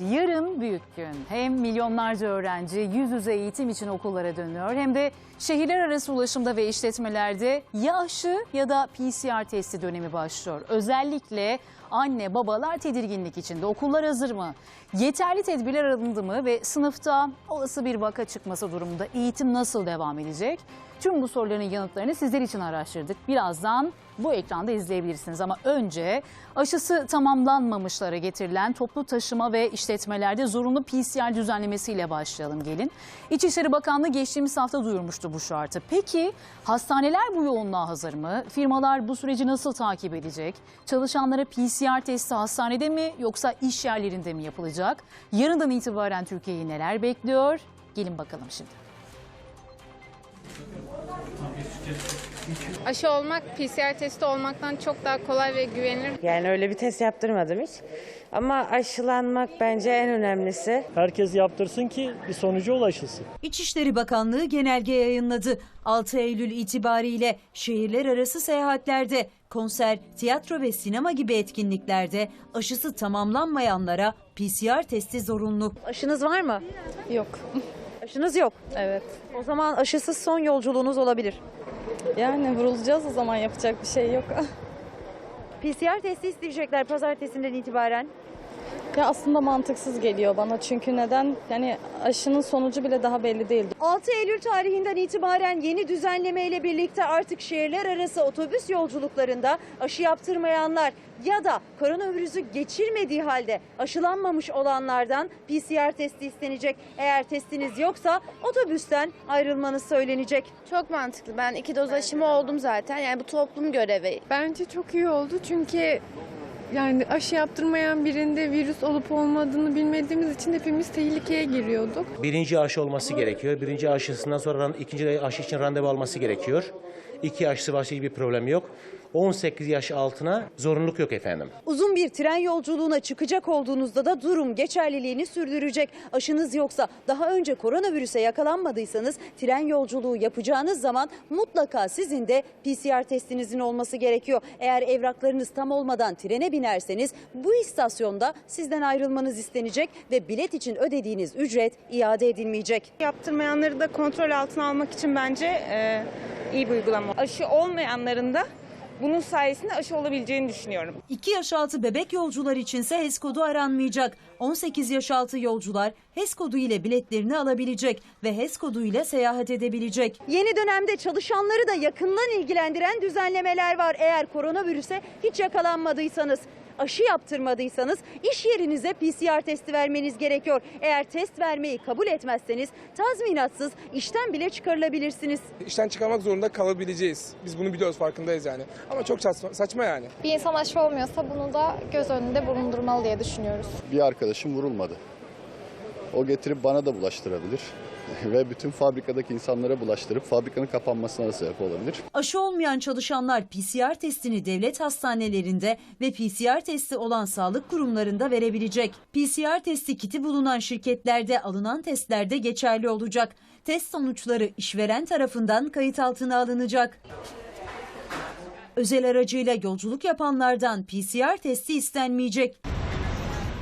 Yarın büyük gün. Hem milyonlarca öğrenci yüz yüze eğitim için okullara dönüyor hem de şehirler arası ulaşımda ve işletmelerde ya aşı ya da PCR testi dönemi başlıyor. Özellikle anne babalar tedirginlik içinde. Okullar hazır mı? Yeterli tedbirler alındı mı ve sınıfta olası bir vaka çıkması durumunda eğitim nasıl devam edecek? Tüm bu soruların yanıtlarını sizler için araştırdık. Birazdan bu ekranda izleyebilirsiniz ama önce aşısı tamamlanmamışlara getirilen toplu taşıma ve işletmelerde zorunlu PCR düzenlemesiyle başlayalım gelin. İçişleri Bakanlığı geçtiğimiz hafta duyurmuştu bu şartı. Peki hastaneler bu yoğunluğa hazır mı? Firmalar bu süreci nasıl takip edecek? Çalışanlara PCR testi hastanede mi yoksa iş yerlerinde mi yapılacak? Yarından itibaren Türkiye'yi neler bekliyor? Gelin bakalım şimdi. Aşı olmak PCR testi olmaktan çok daha kolay ve güvenilir. Yani öyle bir test yaptırmadım hiç. Ama aşılanmak bence en önemlisi. Herkes yaptırsın ki bir sonuca ulaşılsın. İçişleri Bakanlığı genelge yayınladı. 6 Eylül itibariyle şehirler arası seyahatlerde, konser, tiyatro ve sinema gibi etkinliklerde aşısı tamamlanmayanlara PCR testi zorunlu. Aşınız var mı? Yok. Aşınız yok. Evet. O zaman aşısız son yolculuğunuz olabilir. Yani vurulacağız o zaman yapacak bir şey yok. PCR testi isteyecekler pazartesinden itibaren. Ya aslında mantıksız geliyor bana çünkü neden? Yani aşının sonucu bile daha belli değil. 6 Eylül tarihinden itibaren yeni düzenleme ile birlikte artık şehirler arası otobüs yolculuklarında aşı yaptırmayanlar ya da koronavirüsü geçirmediği halde aşılanmamış olanlardan PCR testi istenecek. Eğer testiniz yoksa otobüsten ayrılmanız söylenecek. Çok mantıklı. Ben iki doz aşımı oldum zaten. Yani bu toplum görevi. Bence çok iyi oldu çünkü yani aşı yaptırmayan birinde virüs olup olmadığını bilmediğimiz için hepimiz tehlikeye giriyorduk. Birinci aşı olması gerekiyor. Birinci aşısından sonra ikinci aşı için randevu alması gerekiyor. İki aşısı varsa hiçbir problem yok. 18 yaş altına zorunluluk yok efendim. Uzun bir tren yolculuğuna çıkacak olduğunuzda da durum geçerliliğini sürdürecek. Aşınız yoksa daha önce koronavirüse yakalanmadıysanız tren yolculuğu yapacağınız zaman mutlaka sizin de PCR testinizin olması gerekiyor. Eğer evraklarınız tam olmadan trene binerseniz bu istasyonda sizden ayrılmanız istenecek ve bilet için ödediğiniz ücret iade edilmeyecek. Yaptırmayanları da kontrol altına almak için bence e, iyi bir uygulama. Aşı olmayanların da bunun sayesinde aşı olabileceğini düşünüyorum. 2 yaş altı bebek yolcular içinse HES kodu aranmayacak. 18 yaş altı yolcular HES kodu ile biletlerini alabilecek ve HES kodu ile seyahat edebilecek. Yeni dönemde çalışanları da yakından ilgilendiren düzenlemeler var. Eğer koronavirüse hiç yakalanmadıysanız aşı yaptırmadıysanız iş yerinize PCR testi vermeniz gerekiyor. Eğer test vermeyi kabul etmezseniz tazminatsız işten bile çıkarılabilirsiniz. işten çıkarmak zorunda kalabileceğiz. Biz bunu biliyoruz farkındayız yani. Ama çok saçma, saçma yani. Bir insan aşı olmuyorsa bunu da göz önünde bulundurmalı diye düşünüyoruz. bir arkadaşım vurulmadı. O getirip bana da bulaştırabilir ve bütün fabrikadaki insanlara bulaştırıp fabrikanın kapanmasına da sebep olabilir. Aşı olmayan çalışanlar PCR testini devlet hastanelerinde ve PCR testi olan sağlık kurumlarında verebilecek. PCR testi kiti bulunan şirketlerde alınan testlerde geçerli olacak. Test sonuçları işveren tarafından kayıt altına alınacak. Özel aracıyla yolculuk yapanlardan PCR testi istenmeyecek.